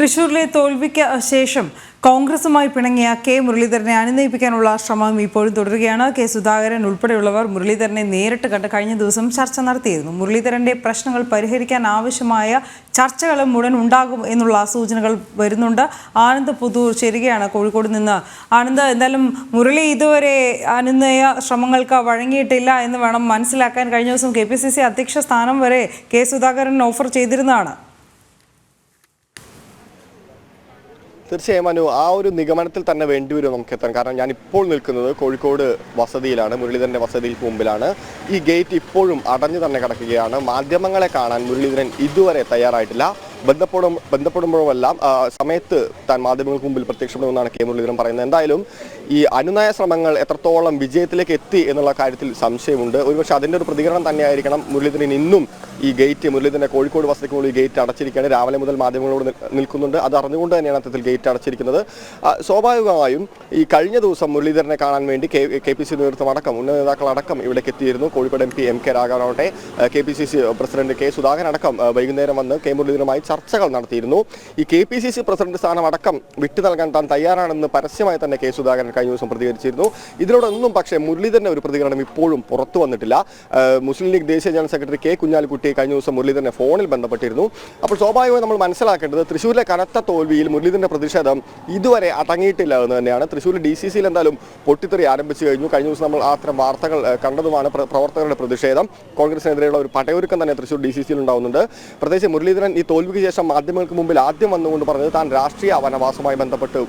തൃശൂരിലെ തോൽവിക്ക് ശേഷം കോൺഗ്രസുമായി പിണങ്ങിയ കെ മുരളീധരനെ അനുനയിപ്പിക്കാനുള്ള ശ്രമം ഇപ്പോഴും തുടരുകയാണ്. കെ സുധാകരൻ ഉൾപ്പെടെയുള്ളവർ മുരളീധരനെ നേരിട്ട് കണ്ട് കഴിഞ്ഞ ദിവസം ചർച്ച നടത്തിയിരുന്നു. മുരളീധരന്റെ പ്രശ്നങ്ങൾ പരിഹരിക്കാൻ ആവശ്യമായ ചർച്ചകളും ഉടൻ ഉണ്ടാകും എന്നുള്ള സൂചനകൾ വരുന്നുണ്ട്. ആനന്ദ് പുതൂർ ചേരുകയാണ് കോഴിക്കോട് നിന്ന്. ആനന്ദ് എന്തായാലും മുരളി ഇതുവരെ അനുനയ ശ്രമങ്ങൾക്ക് വഴങ്ങിയിട്ടില്ല എന്ന് വേണം മനസ്സിലാക്കാൻ. കഴിഞ്ഞ ദിവസം കെ അധ്യക്ഷ സ്ഥാനം വരെ കെ സുധാകരൻ ഓഫർ ചെയ്തിരുന്നതാണ്. തീർച്ചയായും അനു ആ ഒരു നിഗമനത്തിൽ തന്നെ വേണ്ടിവരും നമുക്ക് എത്താൻ. കാരണം ഞാൻ ഇപ്പോൾ നിൽക്കുന്നത് കോഴിക്കോട് വസതിയിലാണ് മുരളീധരന്റെ വസതിക്ക് മുമ്പിലാണ്. ഈ ഗേറ്റ് ഇപ്പോഴും അടഞ്ഞു തന്നെ കിടക്കുകയാണ്. മാധ്യമങ്ങളെ കാണാൻ മുരളീധരൻ ഇതുവരെ തയ്യാറായിട്ടില്ല. ബന്ധപ്പെടും ബന്ധപ്പെടുമ്പോഴെല്ലാം സമയത്ത് താൻ മാധ്യമങ്ങൾക്ക് മുമ്പിൽ പ്രത്യക്ഷപ്പെടുമെന്നാണ് കെ മുരളീധരൻ പറയുന്നത്. എന്തായാലും ഈ അനുനയ ശ്രമങ്ങൾ എത്രത്തോളം വിജയത്തിലേക്ക് എത്തി എന്നുള്ള കാര്യത്തിൽ സംശയമുണ്ട്. ഒരുപക്ഷെ അതിന്റെ ഒരു പ്രതികരണം തന്നെയായിരിക്കണം മുരളീധരൻ ഇന്നും ഈ ഗേറ്റ് മുരളീധരന്റെ കോഴിക്കോട് വസതിക്കുള്ളിൽ ഗേറ്റ് അടച്ചിരിക്കുകയാണ്. രാവിലെ മുതൽ മാധ്യമങ്ങളോട് നിൽ- നിൽക്കുന്നുണ്ട്. അത് അറിഞ്ഞുകൊണ്ട് തന്നെയാണ് അത്തരത്തിൽ ഗേറ്റ് അടച്ചിരിക്കുന്നത്. സ്വാഭാവികമായും ഈ കഴിഞ്ഞ ദിവസം മുരളീധരനെ കാണാൻ വേണ്ടി കെ കെ പി സി നേതൃത്വം അടക്കം ഉന്നത നേതാക്കൾ അടക്കം ഇവിടേക്ക് എത്തിയിരുന്നു. Kozhikode M P M K രാഘവനാവട്ടെ K P C C president K Sudhakaran അടക്കം വൈകുന്നേരം വന്ന് കെ മുരളീധരനുമായി ചർച്ചകൾ നടത്തിയിരുന്നു. ഈ K P C C president സ്ഥാനം അടക്കം വിട്ടു നൽകാൻ താൻ തയ്യാറാണെന്ന് പരസ്യമായി തന്നെ കെ സുധാകരൻ കഴിഞ്ഞ ദിവസം പ്രതികരിച്ചിരുന്നു. ഇതിനോടൊന്നും പക്ഷേ മുരളീധരന്റെ ഒരു പ്രതികരണം ഇപ്പോഴും പുറത്തു വന്നിട്ടില്ല. മുസ്ലിം ലീഗ് ദേശീയ ജനറൽ സെക്രട്ടറി കെ കുഞ്ഞാലിക്കുട്ടി കഴിഞ്ഞ ദിവസം മുരളീധരനെ ഫോണിൽ ബന്ധപ്പെട്ടിരുന്നു. അപ്പോൾ സ്വാഭാവികമായി നമ്മൾ മനസ്സിലാക്കേണ്ടത് തൃശ്ശൂരിലെ കനത്ത തോൽവിയിൽ മുരളീധരന്റെ പ്രതിഷേധം ഇതുവരെ അടങ്ങിയിട്ടില്ല എന്ന് തന്നെയാണ്. തൃശ്ശൂർ ഡി സി സിയിൽ എന്തായാലും പൊട്ടിത്തെറി ആരംഭിച്ചു കഴിഞ്ഞു. കഴിഞ്ഞ ദിവസം നമ്മൾ അത്തരം വാർത്തകൾ കണ്ടതുമാണ് പ്ര- പ്രവർത്തകരുടെ പ്രതിഷേധം. കോൺഗ്രസിനെതിരെയുള്ള ഒരു പടയൊരുക്കം തന്നെ തൃശ്ശൂർ ഡി സി സിയിൽ ഉണ്ടാവുന്നുണ്ട്. പ്രത്യേകിച്ച് മുരളീധരൻ ഈ തോൽവിക്ക് ശേഷം മാധ്യമങ്ങൾക്ക് മുമ്പിൽ ആദ്യം വന്നുകൊണ്ട് പറഞ്ഞത് താൻ രാഷ്ട്രീയ വനവാസവുമായി ബന്ധപ്പെട്ട്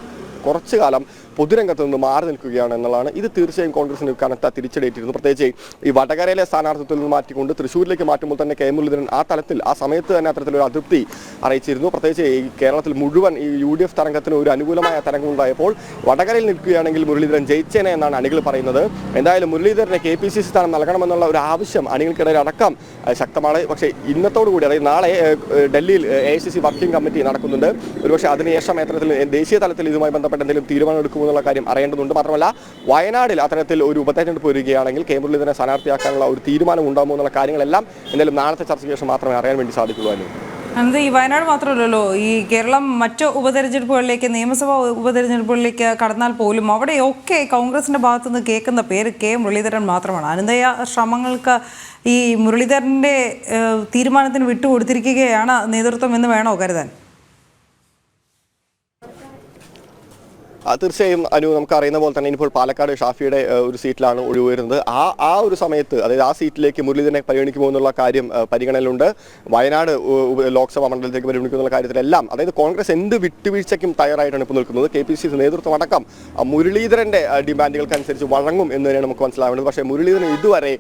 കുറച്ചു കാലം പൊതുരംഗത്ത് നിന്ന് മാറി നിൽക്കുകയാണ് എന്നുള്ളതാണ്. ഇത് തീർച്ചയായും കോൺഗ്രസിന് കനത്ത തിരിച്ചടിയിട്ടിരുന്നു പ്രത്യേകിച്ച് ഈ വടകരയിലെ സ്ഥാനാർത്ഥിത്വത്തിൽ നിന്ന് മാറ്റിക്കൊണ്ട് തൃശ്ശൂരിലേക്ക് മാറ്റുമ്പോൾ തന്നെ കെ മുരളീധരൻ ആ തലത്തിൽ ആ സമയത്ത് തന്നെ അത്തരത്തിലൊരു അതൃപ്തി അറിയിച്ചിരുന്നു. പ്രത്യേകിച്ച് ഈ കേരളത്തിൽ മുഴുവൻ ഈ യു ഡി എഫ് തരംഗത്തിന് ഒരു അനുകൂലമായ തരംഗം ഉണ്ടായപ്പോൾ വടകരയിൽ നിൽക്കുകയാണെങ്കിൽ മുരളീധരൻ ജയിച്ചേനെ എന്നാണ് അണികൾ പറയുന്നത്. എന്തായാലും മുരളീധരനെ കെ പി സി സി സ്ഥാനം നൽകണമെന്നുള്ള ഒരു ആവശ്യം അണികൾക്കിടയിൽ അടക്കം ശക്തമാണ്. പക്ഷേ ഇന്നത്തോടു കൂടി അതായത് നാളെ ഡൽഹിയിൽ A C C working committee നടക്കുന്നുണ്ട്. ഒരുപക്ഷെ അതിനുശേഷം അത്തരത്തിൽ ദേശീയ തലത്തിൽ ഇതുമായി ബന്ധപ്പെട്ട് എന്തെങ്കിലും തീരുമാനം എടുക്കുമെന്നുള്ള കാര്യം അറിയേണ്ടതുണ്ട്. മാത്രമല്ല വയനാടിൽ അത്തരത്തിൽ ഒരു ഉപതെരഞ്ഞെടുപ്പ് വരികയാണെങ്കിൽ കെ മുരളീധരനെ സ്ഥാനാർത്ഥിയാക്കാനുള്ള ഒരു തീരുമാനം ഉണ്ടാകുമോ എന്നുള്ള കാര്യങ്ങളെല്ലാം എന്തായാലും നാളത്തെ ചർച്ചയ്ക്ക് ശേഷം മാത്രമേ അറിയാൻ വേണ്ടി സാധിക്കുകയുള്ളൂ അനന്ത് ഈ വയനാട് മാത്രമല്ലല്ലോ ഈ കേരളം മറ്റു ഉപതെരഞ്ഞെടുപ്പുകളിലേക്ക് നിയമസഭാ ഉപതെരഞ്ഞെടുപ്പുകളിലേക്ക് കടന്നാൽ പോലും അവിടെയൊക്കെ കോൺഗ്രസിന്റെ ഭാഗത്തുനിന്ന് കേൾക്കുന്ന പേര് കെ മുരളീധരൻ മാത്രമാണ്. അനന്തയ ശ്രമങ്ങൾക്ക് ഈ മുരളീധരന്റെ ഏഹ്, തീരുമാനത്തിന് വിട്ടുകൊടുത്തിരിക്കുകയാണ് നേതൃത്വം എന്ന് വേണോ കരുതാൻ? തീർച്ചയായും അനു നമുക്ക് അറിയുന്ന പോലെ തന്നെ ഇനിയിപ്പോൾ പാലക്കാട് ഷാഫിയുടെ ഒരു സീറ്റിലാണ് ഒഴിവ് വരുന്നത് ആ ആ ഒരു സമയത്ത് അതായത് ആ സീറ്റിലേക്ക് മുരളീധരനെ പരിഗണിക്കുമോ എന്നുള്ള കാര്യം പരിഗണനയിലുണ്ട്. വയനാട് ലോക്സഭാ മണ്ഡലത്തിലേക്ക് പരിഗണിക്കുമെന്നുള്ള കാര്യത്തിലെല്ലാം അതായത് കോൺഗ്രസ് എന്ത് വിട്ടുവീഴ്ചയ്ക്കും തയ്യാറായിട്ടാണ് ഇപ്പോൾ നിൽക്കുന്നത്. കെ പി സി നേതൃത്വം അടക്കം മുരളീധരന്റെ ഡിമാൻഡുകൾക്കനുസരിച്ച് വഴങ്ങും എന്ന് തന്നെയാണ് നമുക്ക് മനസ്സിലാവേണ്ടത് പക്ഷേ മുരളീധരൻ ഇതുവരെ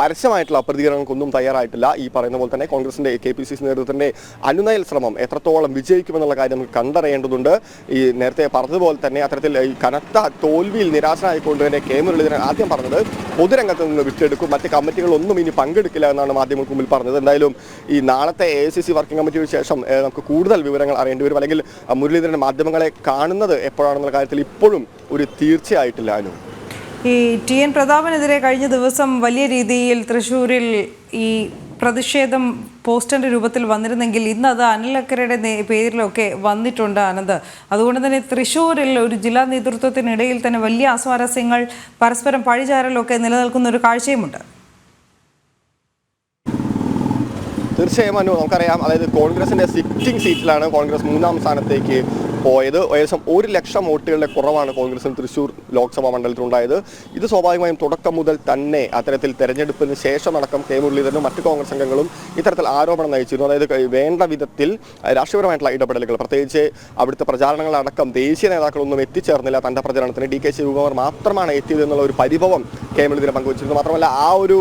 പരസ്യമായിട്ടുള്ള പ്രതികരണങ്ങൾക്കൊന്നും തയ്യാറായിട്ടില്ല. ഈ പറയുന്ന പോലെ തന്നെ കോൺഗ്രസിന്റെ കെ പി സി സി നേതൃത്വത്തിന്റെ അനുനയ ശ്രമം എത്രത്തോളം വിജയിക്കുമെന്നുള്ള കാര്യം നമുക്ക് കണ്ടറിയേണ്ടതുണ്ട്. ഈ നേരത്തെ പറഞ്ഞതുപോലെ തന്നെ അത്തരത്തിൽ ഈ കനത്ത തോൽവിയിൽ നിരാശനായിക്കൊണ്ട് തന്നെ കെ മുരളീധരൻ ആദ്യം പറഞ്ഞത് പൊതുരംഗത്ത് നിന്ന് വിട്ടെടുക്കും മറ്റ് കമ്മിറ്റികളൊന്നും ഇനി പങ്കെടുക്കില്ല എന്നാണ് മാധ്യമങ്ങൾക്ക് മുമ്പിൽ പറഞ്ഞത്. എന്തായാലും ഈ നാളത്തെ എ സി സി വർക്കിംഗ് കമ്മിറ്റിക്ക് ശേഷം നമുക്ക് കൂടുതൽ വിവരങ്ങൾ അറിയേണ്ടി വരും. അല്ലെങ്കിൽ മുരളീധരൻ മാധ്യമങ്ങളെ കാണുന്നത് എപ്പോഴാണെന്നുള്ള കാര്യത്തിൽ ഇപ്പോഴും ഒരു തീർച്ചയായിട്ടില്ല അനു. ഈ ടി എൻ പ്രതാപനെതിരെ കഴിഞ്ഞ ദിവസം വലിയ രീതിയിൽ തൃശ്ശൂരിൽ ഈ പ്രതിഷേധം പോസ്റ്ററിന്റെ രൂപത്തിൽ വന്നിരുന്നെങ്കിൽ ഇന്ന് അത് അനിലക്കരയുടെ പേരിലൊക്കെ വന്നിട്ടുണ്ട് ആനന്ദ് അതുകൊണ്ട് തന്നെ തൃശ്ശൂരിൽ ഒരു ജില്ലാ നേതൃത്വത്തിനിടയിൽ തന്നെ വലിയ അസ്വാരസ്യങ്ങൾ പരസ്പരം പഴിചാരലൊക്കെ നിലനിൽക്കുന്ന ഒരു കാഴ്ചയുമുണ്ട്. തീർച്ചയായും അനു നമുക്കറിയാം. അതായത് കോൺഗ്രസിന്റെ സിറ്റിംഗ് സീറ്റിലാണ് കോൺഗ്രസ് മൂന്നാം സ്ഥാനത്തേക്ക് പോയത്. ഏകദേശം ഒരു ലക്ഷം വോട്ടുകളുടെ കുറവാണ് കോൺഗ്രസിന് തൃശൂർ ലോക്സഭാ മണ്ഡലത്തിലുണ്ടായത്. ഇത് സ്വാഭാവികമായും തുടക്കം മുതൽ തന്നെ അത്തരത്തിൽ തെരഞ്ഞെടുപ്പിന് ശേഷം അടക്കം കെ മുരളീധരനും മറ്റ് കോൺഗ്രസ് അംഗങ്ങളും ഇത്തരത്തിൽ ആരോപണം നയിച്ചിരുന്നു. അതായത് വേണ്ട വിധത്തിൽ രാഷ്ട്രീയപരമായിട്ടുള്ള ഇടപെടലുകൾ പ്രത്യേകിച്ച് അവിടുത്തെ പ്രചാരണങ്ങളടക്കം ദേശീയ നേതാക്കളൊന്നും എത്തിച്ചേർന്നില്ല. തന്റെ പ്രചരണത്തിന് ഡി കെ ശിവകുമാർ മാത്രമാണ് എത്തിയത് എന്നുള്ള ഒരു പരിഭവം കെ മുരളീധരൻ പങ്കുവച്ചിരുന്നു. മാത്രമല്ല ആ ഒരു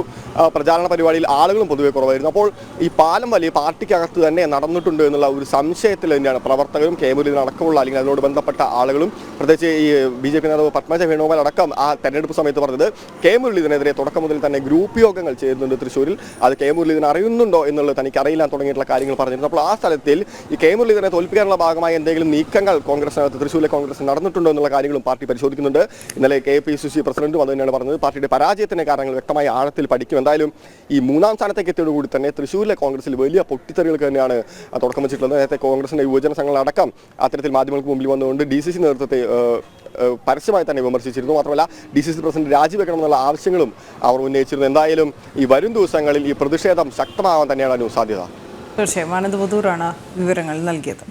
പ്രചാരണ പരിപാടിയിൽ ആളുകളും പൊതുവെ കുറവായിരുന്നു. അപ്പോൾ ഈ പാലം വലിയ പാർട്ടിക്കകത്ത് തന്നെ നടന്നിട്ടുണ്ട് എന്നുള്ള ഒരു സംശയത്തിൽ തന്നെയാണ് പ്രവർത്തകരും കെ മുരളീധരൻ അടക്കമുള്ള അല്ലെങ്കിൽ അതിനോട് ബന്ധപ്പെട്ട ആളുകളും പ്രത്യേകിച്ച് ഈ ബി ജെ പി നേതാവ് പത്മജ വേണുഗോപാൽ അടക്കം ആ തെരഞ്ഞെടുപ്പ് സമയത്ത് പറഞ്ഞത് കെ മുരളീധരനെതിരെ തുടക്കം മുതൽ തന്നെ ഗ്രൂപ്പ് യോഗങ്ങൾ ചെയ്യുന്നുണ്ട് തൃശ്ശൂരിൽ. അത് കെ മുരളീധരൻ അറിയുന്നുണ്ടോ എന്നുള്ളത് തനിക്ക് അറിയില്ല തുടങ്ങിയിട്ടുള്ള കാര്യങ്ങൾ പറഞ്ഞിരുന്നു. അപ്പോൾ ആ സ്ഥലത്തിൽ ഈ കെ മുരളീധരനെ തോൽപ്പിക്കാനുള്ള ഭാഗമായി എന്തെങ്കിലും നീക്കങ്ങൾ കോൺഗ്രസിനകത്ത് തൃശ്ശൂരിലെ കോൺഗ്രസ് നടന്നിട്ടുണ്ടോ എന്നുള്ള കാര്യങ്ങളും പാർട്ടി പരിശോധിക്കുന്നുണ്ട്. ഇന്നലെ കെ പി സി സി പ്രസിഡന്റും അത് തന്നെയാണ് പറഞ്ഞത്. പാർട്ടിയുടെ പരാജയത്തിന്റെ കാരണങ്ങൾ വ്യക്തമായി ആഴത്തിൽ പഠിക്കും എന്തായാലും ഈ മൂന്നാം സ്ഥാനത്തേക്ക് എത്തിയതോടുകൂടി തന്നെ തൃശ്ശൂരിലെ കോൺഗ്രസിൽ വലിയ പൊട്ടിത്തെറികൾക്ക് തന്നെയാണ് തുടക്കം വെച്ചിട്ടുള്ളത്. നേരത്തെ കോൺഗ്രസിന്റെ യുവജന സംഘങ്ങളടക്കം അത്തരത്തിൽ മാധ്യമങ്ങൾക്ക് മുമ്പിൽ വന്നുകൊണ്ട് ഡി സി സി നേതൃത്വത്തെ പരസ്യമായി തന്നെ വിമർശിച്ചിരുന്നു. മാത്രമല്ല ഡി സി സി പ്രസിഡന്റ് രാജിവെക്കണമെന്നുള്ള ആവശ്യങ്ങളും അവർ ഉന്നയിച്ചിരുന്നു. എന്തായാലും ഈ വരും ദിവസങ്ങളിൽ ഈ പ്രതിഷേധം ശക്തമാവാൻ തന്നെയാണ് അനു സാധ്യത. തീർച്ചയായും. ആനന്ദ് പുതൂറാണ് വിവരങ്ങൾ നൽകിയത്.